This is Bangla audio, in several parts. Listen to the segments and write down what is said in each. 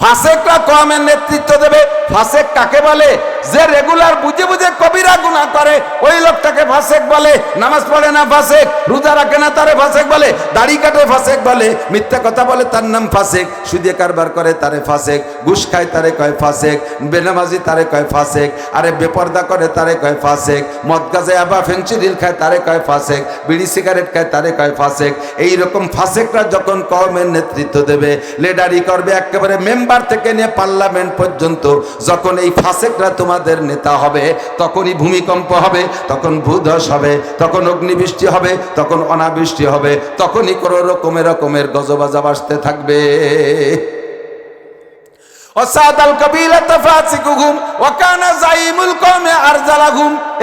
ফাসেকরা কমের নেতৃত্ব দেবে ফাসেক কাকে বলে? যে রেগুলার বুঝে বুঝে কবিরা গুনাহ করে, ওই লোকটাকে ফাসেক বলে, নামাজ পড়ে না ফাসেক, রোজা রাখে না তারে ফাসেক বলে, দাড়ি কাটে ফাসেক বলে, মিথ্যা কথা বলে তার নাম ফাসেক, সুদে কারবার করে তারে ফাসেক, ঘুষ খায় তারে কয় ফাসেক, বেনামাজি তারে কয় ফাসেক, আরে বেপর্দা করে তারে কয় ফাসেক, মদ গাছে আবা ফেন্সিডিল খায় তারে কয় ফাসেক, বিড়ি সিগারেট খায় তারে কয় ফাসেক এই রকম ফাসেকরা যখন কমের নেতৃত্ব দেবে, লেডারি করবে একেবারে মেম্বার থেকে নিয়ে পার্লামেন্ট পর্যন্ত, যখন এই ফাসেকরা তোমাদের নেতা হবে, তখনই ভূমিকম্প হবে, তখন ভূধস হবে, তখন অগ্নিবৃষ্টি হবে, তখন অনাবৃষ্টি হবে, তখনই কোনো রকমের রকমের গজবাজা বাসতে থাকবে।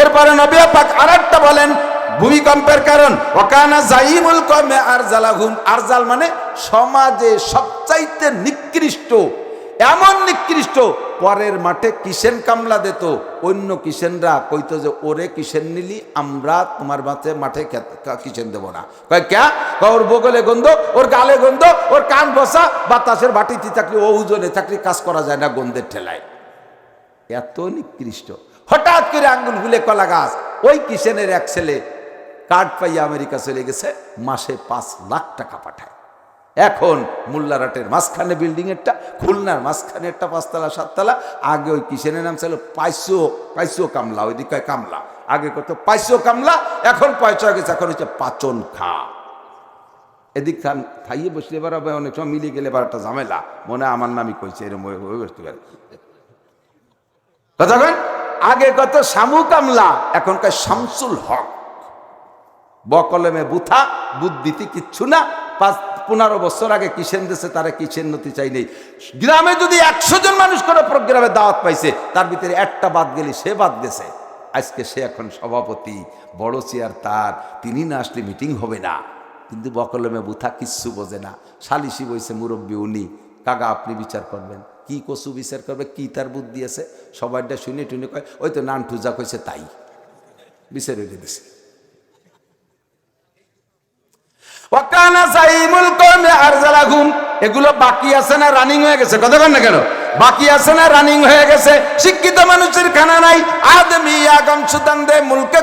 এরপরে আরেকটা বলেন, ভূমিকম্পের কারণ ওকানা জাইমুল কমে আরজালাহুম। আরজাল মানে সমাজে সবচাইতে নিকৃষ্ট, এমন নিকৃষ্ট পরের মাঠে কিসেন কামলা দিত? অন্য কিসেনরা কইতো যে, ওরে কিসেন নিলি, আমরা তোমার মাঠে মাঠে কিসেন দেবো না। কয়, ক্যা? ওর বগলে গন্ধ, ওর গালে গন্ধ, ওর কান বসা, বাতাসের বাটিতে থাকলে, ও ওজনে থাকলে কাজ করা যায় না গন্ধের ঠেলায়। এত নিকৃষ্ট। হঠাৎ করে আঙ্গুল ফুলে কলা গাছ। ওই কিষেনের এক ছেলে কার্ড পাইয়া আমেরিকা চলে গেছে, মাসে পাঁচ লাখ টাকা পাঠায়। এখন মোল্লারাটের মাঝখানে বিল্ডিং এরটা খুলনার মাঝখানে একটা পাঁচতলা, সাততলা, আগে ওই কিষেনের নাম ছিল? পাইসো পাইসো কামলা ওই দিকে কামলা। আগে কত? পাইসো কামলা, এখন পয়সা গেছে এখন হচ্ছে পাচন খা। এদিক থান খাইয়ে বসলে এবার অনেক সময় মিলিয়ে গেলে এবার একটা ঝামেলা। মনে আমার নামই কইছে হয়ে বসতে পারে। কতক্ষণ আগে কত? শামু কামলা এখনকার শামসুল হক। বকলমে বুথা, বুদ্ধিতে কিচ্ছু না পাঁচ, পনেরো বছর আগে কিসেন দেশে তারা কিসের নতি চাই নেই। গ্রামে যদি একশো জন মানুষ করে প্রোগ্রামে দাওয়াত পাইছে, তার ভিতরে একটা বাদ গেলি সে বাদ গেছে। আজকে সে এখন সভাপতি, বড় চেয়ার তার, তিনি না আসলে মিটিং হবে না। কিন্তু বকলমে বুথা কিচ্ছু বোঝে না। সালিশি বইছে মুরব্বী উনি, কাকা আপনি বিচার করবেন। কি কচু বিচার করবে, কি তার বুদ্ধি আছে? সবাইটা শুনে টুনে কয়, ওই তো নান টুজা কইছে তাই। বিচার দিছে। এগুলো বাকি আছে না রানিং হয়ে গেছে? কতক্ষণ না কেন? বাকি আছে না রানিং হয়ে গেছে? শিক্ষিত মানুষের খানা নাই। আদমি আগম সুদান দে মুলকে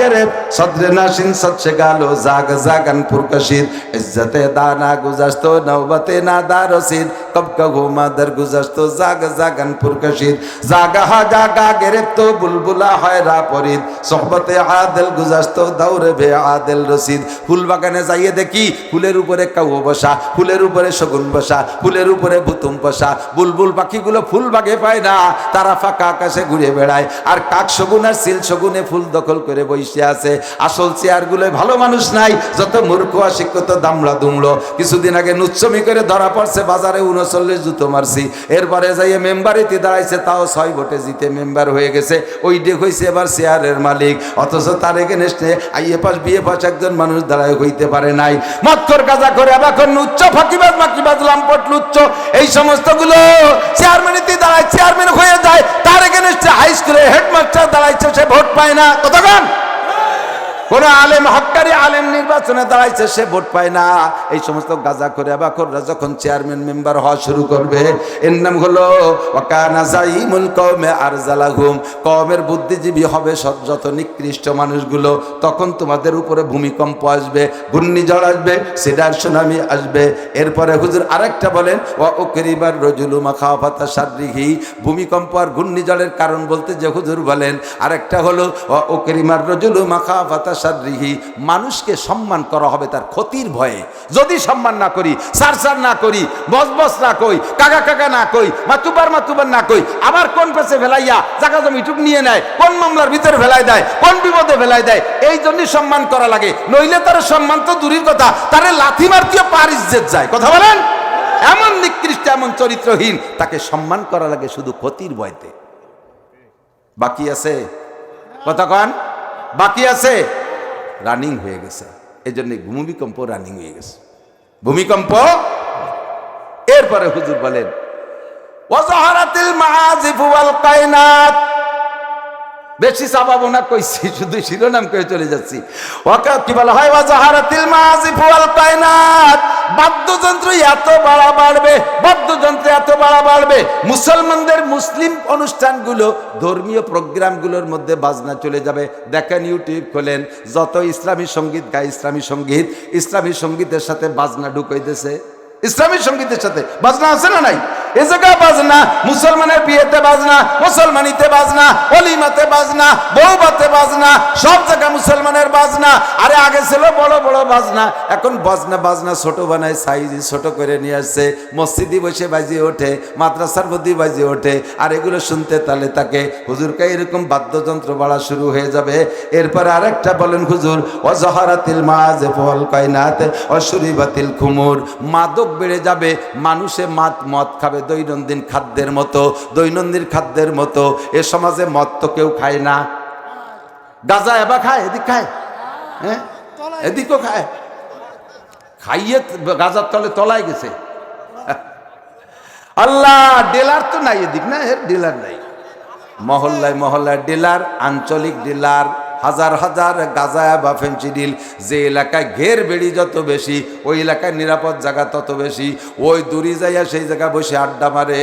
গেরে সদরে নাসিন সচ্ছে গালো, জাগ, জাগান পুরকশিদ ইজ্জতে দানা গুজাস্তো, নওবতে না দারসিদ কব কহো মাদার গুজাস্তো, জাগ, জাগান পুরকশিদ জাগা হা জাগা গেরেপ্ত বুলবুলা হয় রা পরিদ। সোহবতে আদেল গুজাস্তো, দৌড়ে ভে আদেল রসিদ। ফুল বাগানে যাইয়ে দেখি ফুলের উপরে কাউ বসা, ফুলের উপরে শগুন বসা, ফুলের উপরে ভুতুম বসা। বুলবুল পাখিগুলো ফুল বাগে পায় না, তারা ফাঁকা আকাশে ঘুরে বেড়ায়। আর কাক শগুন আর সিল শগুনে ফুল দখল করে বসে আছে। আসল চেয়ারগুলো ভালো মানুষ নাই, যত মূর্খ অশিক্ষিত দামড়া দুমড়ো। কিছুদিন আগে নুচ্ছমি করে ধরা পড়ছে বাজারে উনচল্লিশ জুতো মারছি। এরপরে যাইয়ে মেম্বারিতে দাঁড়াইছে, তাও ছয় ভোটে জিতে মেম্বার হয়ে গেছে। ওই ডেক হয়েছে এবার চেয়ারের মালিক। অথচ তার এগেনস্টে আইএ পাস বিয়ে পাস একজন মানুষ দাঁড়ায় হইতে পারে নাই। মত্তর কাজা করে আবার উচ্চ ফাঁকিবাজ, মাকিবাজ, লাম্পট লুচ্চ এই সমস্তগুলো চেয়ারম্যানিতে দাঁড়ায় চেয়ারম্যান হয়ে যায়। তার এগেনস্টে হাই স্কুলে হেডমাস্টার দাঁড়াইছে, সে ভোট পায় না। কতক্ষণ কোন আলেম, হকারি আলেম নির্বাচনে দাঁড়াইছে, সে ভোট পায় না। এই সমস্ত গাজা করে বাকররা যখন চেয়ারম্যান, মেম্বার হওয়া শুরু করবে, এর নাম হলো, ওয়াকানা জাইমুল কওমে আরজালাহুম। কওমের বুদ্ধিজীবী হবে সব যত নিকৃষ্ট মানুষগুলো, তখন তোমাদের উপরে ভূমিকম্প আসবে, ঘূর্ণিঝড় আসবে, সিডার সুনামি আসবে। এরপরে হুজুর আরেকটা বলেন, ওয়া উকরিবার রজুলু মাখাফাতা শাররিহি। ভূমিকম্প আর ঘূর্ণিঝড়ের কারণ বলতে যে হুজুর বলেন, আরেকটা হলো, ওয়া উকরিমার রজুলু মাখাফাতা শাররিহি মানুষকে সম্মান করা হবে তার ক্ষতির ভয়ে। যদি সম্মান না করি সার সার না করি বস বস না কই কাকা কাকা না কই, মাতুবার মাতুবার না কই, আবার কোন পেছে ফেলাইয়া জায়গা জমি টুক নিয়ে নেয়, কোন মামলার ভিতরে ফেলাই দেয়, কোন বিপদে ফেলাই দেয়, এই জন্যই সম্মান করা লাগে। নইলে তার সম্মান তো দূরের কথা, তারে লাথি মারতিও পার ইজ্জত যায়। কথা বলেন? এমন নিকৃষ্ট, এমন চরিত্রহীন, তাকে সম্মান করা লাগে শুধু ক্ষতির ভয়তে। বাকি আছে? কথা কন? বাকি আছে? রানিং হয়ে গেছে। এই জন্য ভূমিকম্প রানিং হয়ে গেছে। ভূমিকম্প? এরপরে হুজুর বলেন ওয়াজহারাতিল মাআজিফু ওয়াল কায়নাত। বেশি চাপাবো না কইছি, শুধু শিরোনাম করে চলে যাচ্ছি। ওয়াকা কি বলা হয়? ওয়াজাহারাতিল মাআজিফ ওয়াল কায়নাত। বাদ্যযন্ত্র এত বাড়া বাড়বে, বাদ্যযন্ত্র এত বাড়া পরে মুসলমানদের মুসলিম অনুষ্ঠানগুলো, ধর্মীয় প্রোগ্রামগুলোর মধ্যে বাজনা চলে যাবে। দেখেন ইউটিউব খোলেন, যত ইসলামী সংগীত গায়, ইসলামী সংগীত, ইসলামী সঙ্গীতের সাথে বাজনা ঢুকাইতেছে। ইসলামী সঙ্গীতের সাথে বাজনা আছে না নাই? এ জায়গায় বাজনা, মুসলমানের বিয়েতে বাজনা, মুসলমানিতে বাজনা, অলিমাতে বাজনা বৌবাতে বাজনা, সব জায়গায় মুসলমানের বাজনা। আরে আগে ছিল বড় বড় বাজনা, এখন বাজনা বাজনা ছোট বানায়, সাইজ ছোট করে নিয়ে আসছে। মসজিদি বসে বাজিয়ে ওঠে, মাদ্রাসার মধ্যে বাজিয়ে ওঠে। আর এগুলো শুনতে তাহলে তাকে। হুজুরকে এরকম বাদ্যযন্ত্র বাড়া শুরু হয়ে যাবে। এরপর আরেকটা বলেন হুজুর, অজহারাতিল মাজ ফল কয়নাত অসুরিবাতিল খুমুর। মাদক বেড়ে যাবে, মানুষে মাত মদ খাবে দৈনন্দিন খাদ্যের মতো দৈনন্দিন খাদ্যের মতো। এ সমাজে মদ তো কেউ খায় না। গাজা এবার খায় এদিক খায়? হ্যাঁ? এদিকও খায়? খাইয়ে গাজার তলে তলায় গেছে। আল্লাহ ডিলার তো নাই এদিক না? এর ডিলার নাই। মহল্লায় মহল্লায় ডিলার আঞ্চলিক ডিলার। হাজার হাজার গাজা বা ফেন্সিডিল যে এলাকায় ঘের বেড়ি যত বেশি, ওই এলাকায় নিরাপদ জায়গা তত বেশি, ওই দূরে যাইয়া সেই জায়গায় বসে আড্ডা মারে।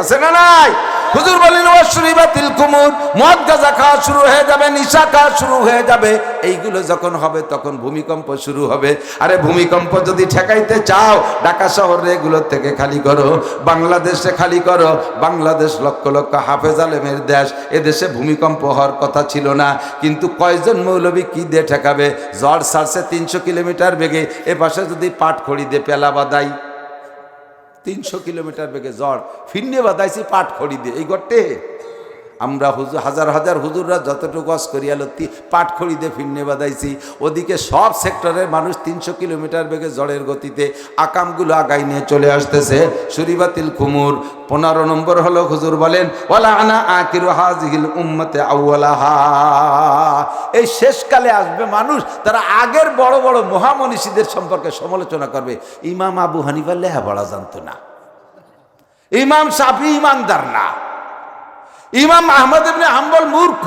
আছে না নাই? হুজুর বলেন অশ্বরী বা তিলকুমুর মদ গাজা খাওয়া শুরু হয়ে যাবে, নিশা খাওয়া শুরু হয়ে যাবে। এইগুলো যখন হবে, তখন ভূমিকম্প শুরু হবে। আরে, ভূমিকম্প যদি ঠেকাইতে চাও, ঢাকা শহরে এগুলোর থেকে খালি করো, বাংলাদেশে খালি করো। বাংলাদেশ লক্ষ লক্ষ হাফেজ আলেমের দেশ, এদেশে ভূমিকম্প হওয়ার কথা ছিল না। কিন্তু কয়জন মৌলবী কি দিয়ে ঠেকাবে? জ্বর সারছে তিনশো কিলোমিটার বেগে, এ পাশে যদি পাট খড়ি দিয়ে পেলা বাদাই তিনশো কিলোমিটার বেগে জ্বর ফিরনে বাদাইছি পাট খড়ি দিয়ে। এই গটে আমরা হুজুর হাজার হাজার হুজুররা যতটুকু গছ করিয়ালো পাট খড়ি দিয়ে ফিরনে বাদাইছি ওদিকে সব সেক্টরের মানুষ তিনশো কিলোমিটার বেগে জ্বরের গতিতে আকামগুলো আগাই নিয়ে চলে আসতেছে। সুরিবাতিল কুমুর পনেরো নম্বর হলো হুজুর বলেন ওলা আনা আকির হাজিল উম্মতে আউ্লাহা এই শেষকালে আসবে মানুষ, তারা আগের বড় বড় মহামনীষীদের সম্পর্কে সমালোচনা করবে। ইমাম আবু হানিফা লেহা বলা জানতো না। ইমাম সাফি ইমানদার না। ইমাম আহমদ ইবনে হাম্বল মূর্খ।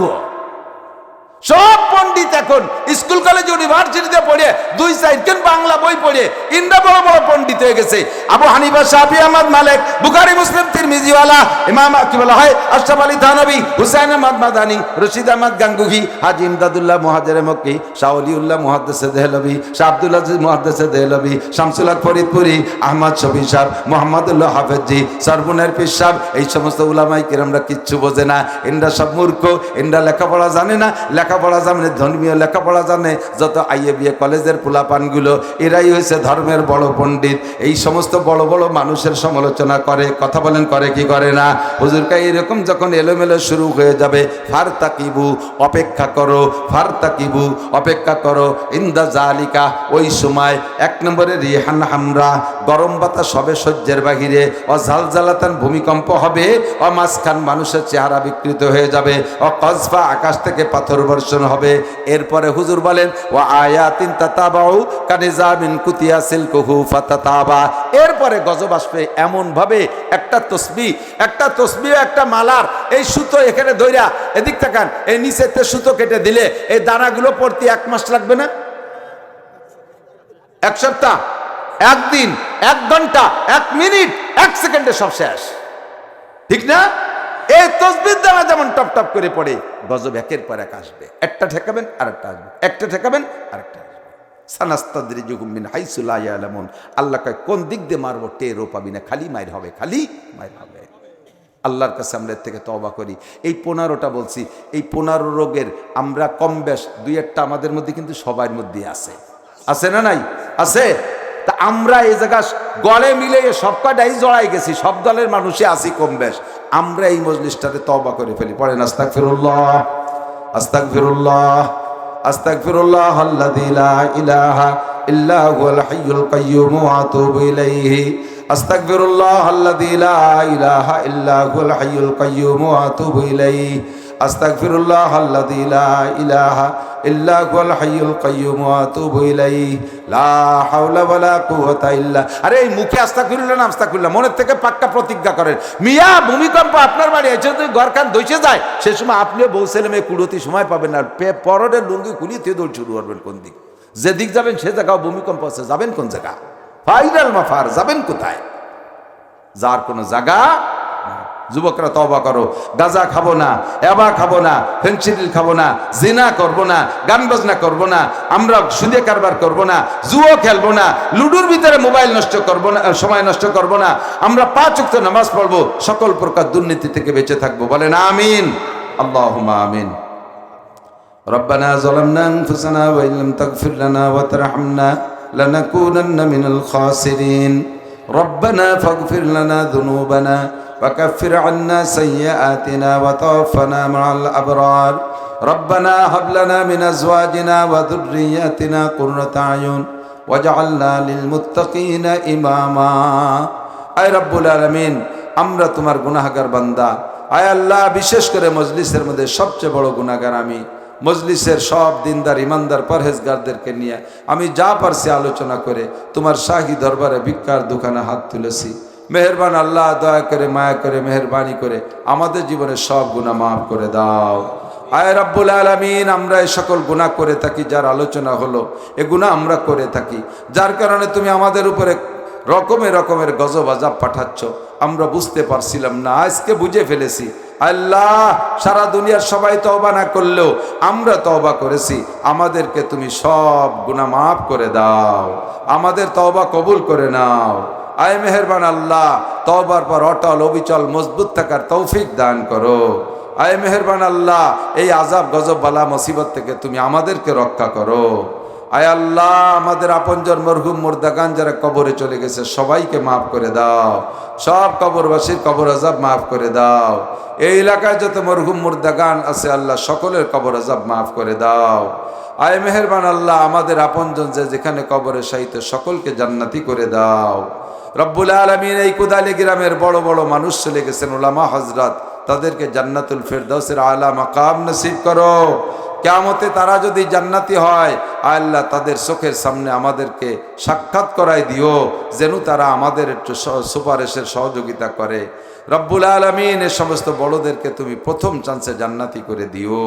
সব পণ্ডিত এখন স্কুল, কলেজ ইউনিভার্সিটিতে পড়ে, দুই সাইডকেন বাংলা বই পড়ে? ইন্ডা বড় বড় পণ্ডিত হয়ে গেছে। আবু হানিফা, শাফি, আহমদ, মালিক, বুখারী, মুসলিম, তিরমিজিওয়ালা, ইমাম, কি বলা হয়? আশরাফ আলী থানবী, হুসাইন আহমদ মাদানী, রশিদ আহমদ গাঙ্গুহি, হাজি ইমদাদুল্লাহ মুহাজির মক্কি, শাহ অলিউল্লাহ মুহাদ্দিসে দেহলভি, শাহ আব্দুল আজিজ মুহাদ্দিসে দেহলভি, শামসুল হক ফরিদপুরি, আহমদ শফি সাহেব, মোহাম্মদুল্লাহ হাফেজি সরবুনের পীর সাহেব, এই সমস্ত উলামাই কিরামরা কিচ্ছু বোঝে না। এনরা সব মূর্খ এনরা লেখাপড়া জানে না লেখাপড়া জানে ধর্মীয় লেখাপড়া জানে, যত আইএ বিএ কলেজের পোলাপানগুলো এরাই হয়েছে ধর্মের বড় পণ্ডিত। এই সমস্ত বড় বড় মানুষের সমালোচনা করে, কথা বলেন, করে কি করে না? হুজুরকা এরকম যখন এলোমেলো শুরু হয়ে যাবে ফার তাকিবু অপেক্ষা করো ফার তাকিবু অপেক্ষা করো, ইন্দা জালিকা, ওই সময় এক নম্বরে রিহান হামরা, গরম বাতাস হবে সহ্যের বাহিরে ও ঝালঝালাতান ভূমিকম্প হবে ও মাঝখান মানুষের চেহারা বিকৃত হয়ে যাবে ও কসফা আকাশ থেকে পাথর বর্ষণ হবে। এরপরে হুজুর বলেন ও আয়াতিন তাতাবাউ কানিজামিন কুতিয়া সিলকুহু ফাতাতাবা। এরপরে গজব আসবে এমন ভাবে একটা তসবি একটা তসবি একটা মালার এই সুতো এখানে ধইরা এদিক তাকান, এই নিচেতে সুতো কেটে দিলে এই দানাগুলো পড়তে এক মাস লাগবে না? এক সপ্তাহ একদিন এক ঘণ্টা, এক মিনিট, এক সেকেন্ডে সব শেষ। ঠিক না? এই তসবির দ্বারা যেমন টপ টপ করে পড়ে, গজব একের পর এক আসবে। একটা ঠেকাবেন আর একটা আসবে। একটা ঠেকাবেন আর একটা আল্লাহ কোন দিক দিয়ে মারবো? টেরও পাবি না খালি মায়ের হবে, খালি মায়ের হবে। আল্লাহর কাছে আমরা এর থেকে তবা করি। এই পনেরোটা বলছি। এই পনেরো রোগের আমরা কম বেশ, দুই একটা আমাদের মধ্যে কিন্তু সবার মধ্যে আছে। আছে না নাই? আছে? তা আমরা এই জায়গা গলে মিলে সব কটাই জড়াই গেছি। সব দলের মানুষই আছি কম বেশ। আমরা এই মজলিসটাতে তবা করে ফেলি। পড়েন আস্তাক ফিরুল্লাহ আস্তাক ফিরুল্লাহ আস্তাক ফিরুল্লাহ আল্লাহ ইলাহা ইল্লাহু আল হাইয়ুল ওয়া আতুবু ইলাইহি। আস্তাগফিরুল্লাহ আল্লাযী লা ইলাহা ইল্লা হুয়াল হাইয়ুল কাইয়্যুম ওয়া আতুবু ইলাইহি। আস্তাগফিরুল্লাহ আল্লাযী লা ইলাহা ইল্লা হুয়াল হাইয়ুল কাইয়্যুম ওয়া আতুবু ইলাইহি। লা হাওলা ওয়ালা কুওয়াতা ইল্লা। আরে, এই মুখে আস্তাগফিরুল্লাহ না আস্তাগফিরুল্লাহ, মনের থেকে পাক্কা প্রতিজ্ঞা করেন। মিয়া, ভূমিকম্প আপনার বাড়ি এসে যদি ঘরখান দইছে যায়, সে সময় আপনিও বউ, ছেলে মেয়ে কুড়তি সময় পাবেন না। পে- পরনের লুঙ্গি খুলিয়ে তুই দৌড় শুরু করবেন কোন দিক? যেদিক যাবেন সে জায়গাও ভূমিকম্প আছে, যাবেন কোন জায়গা? ফাইনাল মাফার, যাবেন কোথায়? যার কোনো জায়গা। যুবকরা তবা করো গাজা খাবো না এবা খাবো না ফেন্সিডিল খাবো না জিনা করব না গান বাজনা করব না আমরা সুদে কারবার করব না জুয়ো খেলবো না লুডুর ভিতরে মোবাইল নষ্ট করব না আহ, সময় নষ্ট করব না আমরা পাঁচ উক্ত নামাজ পড়বো সকল প্রকার দুর্নীতি থেকে বেঁচে থাকবো বলেন আমিন আল্লাহ আমিন ربنا ظلمنا أنفسنا وإن لم تغفر لنا وترحمنا لنكونن من الخاسرين ربنا فاغفر لنا ذنوبنا وكفر عنا سيئاتنا وتوفنا مع الأبرار ربنا هب لنا من أزواجنا وذرياتنا قرة أعين واجعلنا للمتقين إماما أي رب العالمين আমরা তোমার গুনাহগার বান্দা আয় আল্লাহ বিশেষ করে মজলিসের মধ্যে সবচেয়ে বড় গুনাহগার আমি মজলিসের সব দিনদার ইমানদার পরহেজগারদেরকে নিয়ে আমি যা পারছি আলোচনা করে তোমার শাহী দরবারে ভিক্ষার দোকানে হাত তুলেছি মেহরবান আল্লাহ, দয়া করে, মায়া করে, মেহরবানি করে আমাদের জীবনের সব গুণা মাফ করে দাও। আয় রাব্বুল আলামিন, আমরা এই সকল গুনাহ করে থাকি যার আলোচনা হলো, এ গুনাহ আমরা করে থাকি। যার কারণে তুমি আমাদের উপরে রকমের রকমের গজব আজাব পাঠাচ্ছ, আমরা বুঝতে পারছিলাম না, আজকে বুঝে ফেলেছি। আল্লাহ, সারা দুনিয়ার সবাই তওবা না করলেও আমরা তওবা করেছি, আমাদেরকে তুমি সব গুনাহ মাফ করে দাও। আমাদের তওবা কবুল করে নাও। আয় মেহেরবান আল্লাহ তবার পর অটল, অবিচল, মজবুত থাকার তৌফিক দান করো। আয় মেহেরবান আল্লাহ, এই আজাব গজব, বালা, মুসিবত থেকে তুমি আমাদেরকে রক্ষা করো। আয় আল্লাহ, আমাদের আপনজন মরহুম, মুর্দাগান যারা কবরে চলে গেছে, সবাইকে মাফ করে দাও। সব কবরবাসীর কবর আজাব মাফ করে দাও। এই এলাকায় যত মরহুম, মুর্দাগান আছে আল্লাহ, সকলের কবর আজাব মাফ করে দাও। আয় মেহেরবান আল্লাহ, আমাদের আপনজন যে যেখানে কবরে সাহিত্য সকলকে জান্নাতি করে দাও। রব্বুল আলমিন এই কুদালি গ্রামের বড় বড় মানুষ চলে গেছেন ওলামা হজরত তাদেরকে জান্নাতুল ফেরদৌসের আলা মাকাম নসিব করো। কেমতে তারা যদি জান্নাতি হয়, আল্লাহ তাদের চোখের সামনে আমাদেরকে সাক্ষাৎ করাই দিও, যেন তারা আমাদের একটু সুপারিশের সহযোগিতা করে। রব্বুল আলমিন এ সমস্ত বড়দেরকে তুমি প্রথম চান্সে জান্নাতি করে দিও।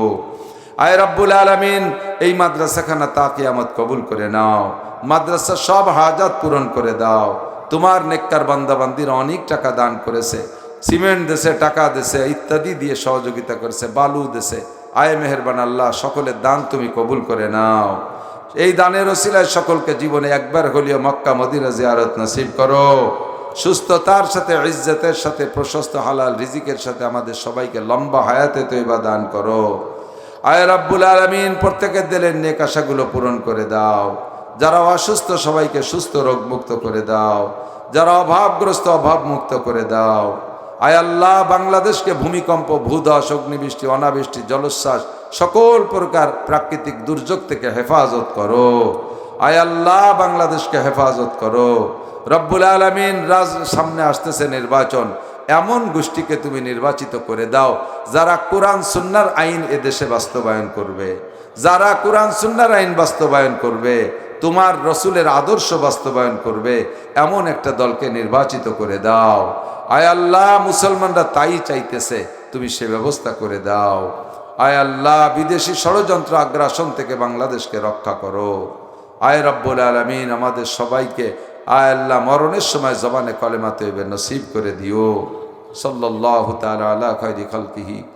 আয় রব্বুল আলমিন, এই মাদ্রাসাখানা তাকে কিয়ামত কবুল করে নাও। মাদ্রাসা সব হাজাত পূরণ করে দাও। তোমার নেককার বান্দাবান্দির অনেক টাকা দান করেছে, সিমেন্ট দেশে টাকা দেশে ইত্যাদি দিয়ে সহযোগিতা করেছে, বালু দেশে আয় মেহেরবান আল্লাহ সকলের দান তুমি কবুল করে নাও। এই দানের ওসিলায় সকলকে জীবনে একবার হলিও মক্কা, মদিনা জিয়ারত নসিব করো। সুস্থতার সাথে, ইজ্জতের সাথে, প্রশস্ত হালাল রিজিকের সাথে আমাদের সবাইকে লম্বা হায়াতে তৈবা দান করো। আয় রাব্বুল আলমিন, প্রত্যেকের দিলের নেক আশাগুলো পূরণ করে দাও। যারা অসুস্থ, সবাইকে সুস্থ রোগ মুক্ত করে দাও। যারা অভাবগ্রস্ত, অভাব মুক্ত করে দাও। আয় আল্লাহ, বাংলাদেশকে ভূমিকম্প ভূধস অগ্নিবৃষ্টি, অনাবৃষ্টি, জলোচ্ছ্বাস, সকল প্রকার প্রাকৃতিক দুর্যোগ থেকে হেফাজত করো। আয় আল্লাহ, বাংলাদেশকে হেফাজত করো। রব্বুল আলমিন রাজ সামনে আসতেছে নির্বাচন। এমন গোষ্ঠীকে তুমি নির্বাচিত করে দাও, যারা কোরআন, সুন্নার আইন এদেশে বাস্তবায়ন করবে। যারা কোরআন, সুন্নার আইন বাস্তবায়ন করবে তোমার রসুলের আদর্শ বাস্তবায়ন করবে, এমন একটা দলকে নির্বাচিত করে দাও। আয় আল্লাহ, মুসলমানরা তাই চাইতেছে, তুমি সে ব্যবস্থা করে দাও। আয় আল্লাহ, বিদেশি ষড়যন্ত্র আগ্রাসন থেকে বাংলাদেশকে রক্ষা করো। আয় রব্বুল আলমিন, আমাদের সবাইকে আয় আল্লাহ, মরণের সময় জবানে কলেমা তৈবে নসিব করে দিও। সাল্লাহ তালা আলা খৈরি খালকিহি।